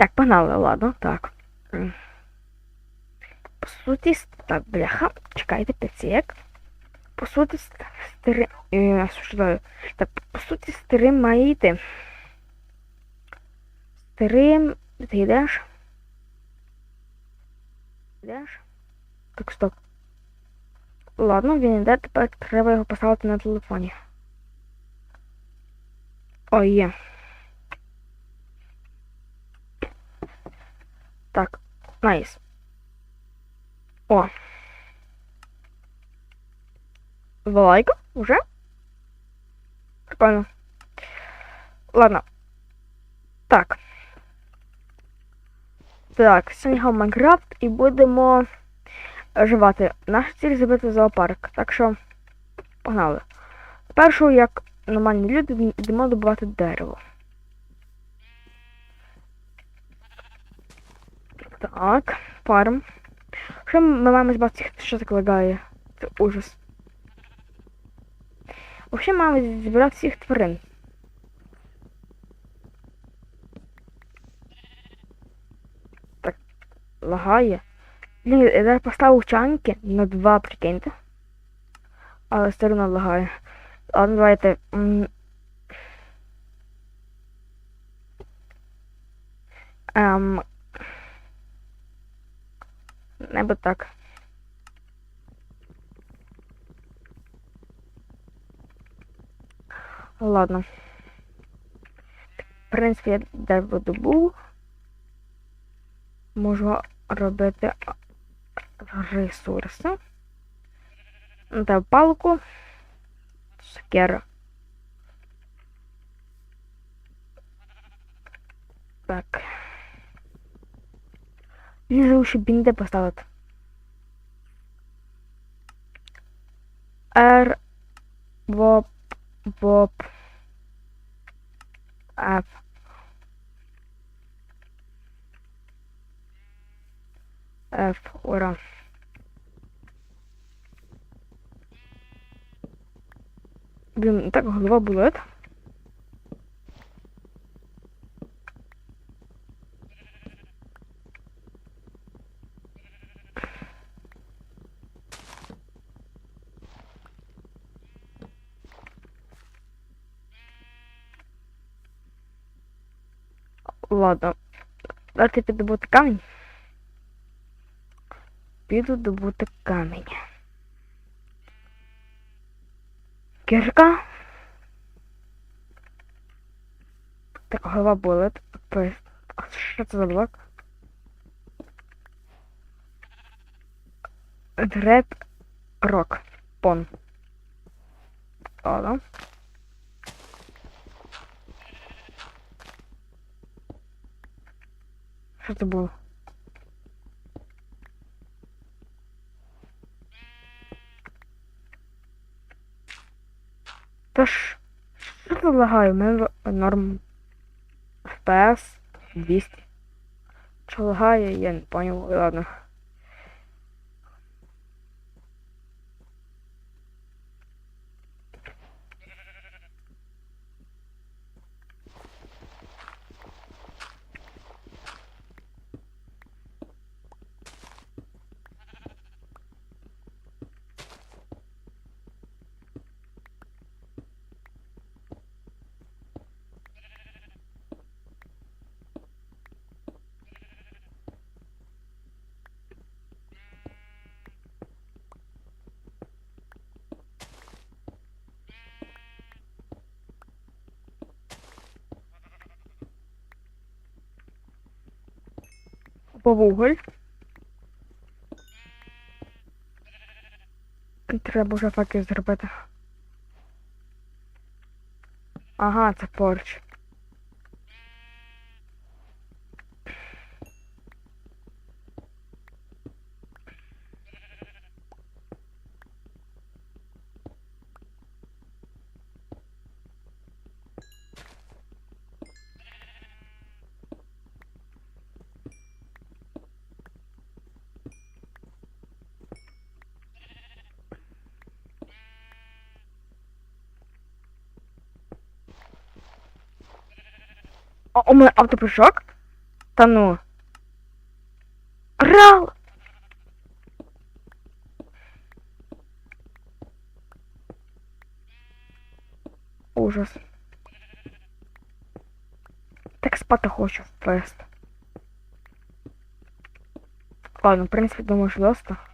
Так, погнали, ладно, так. По суті, так, бляха, чекайте, 5 сек. По суті, ст- стри... е? Так, по суті, стрим має йти. Стрим... Ти йдеш? Йдеш? Так, стоп. Ладно, він йде, тепер треба його поставити на телефоні. О, є. Так, найс. О. Лайка? Уже? Прикольно. Ладно. Так. Так, сьогодні Майнкрафт і будемо живати. Наша ціль зробити зоопарк. Так що погнали. Першу, як нормальні люди, йдемо добувати дерево. Так, фарм. Що ми маємо збати, що так лагає? Це ужас. Взагалі маємо зібрати всіх тварин. Так, лагає. Блін, я поставив чанки на два, прикиньте. Але все одно лагає. Ладно, давайте. Ем, Небо так. Ладно. В принципі, я дерево добув. Можу робити ресурси. Та палку. Сокера. Так. Не забув, щоб бінде поставити. R Bob Bob F F ура. Блін, так голова болить. Ладно. Дайте піддобути камінь. Піду добути камінь. Кірка. Так, голова болить. Пи- А що це за блок? Дреп рок. Пон. Ладно. Що це було? Та ж, що це лагає? У мене норм FPS 200. Що лагає, я не понял. Ладно. По вуголь. Треба вже факел зробити. Ага, це порч. А у мене автопрыжок? Та ну. Рал! Ужас. Так спати хочу в. Ладно, в принципі, думаю, що доста.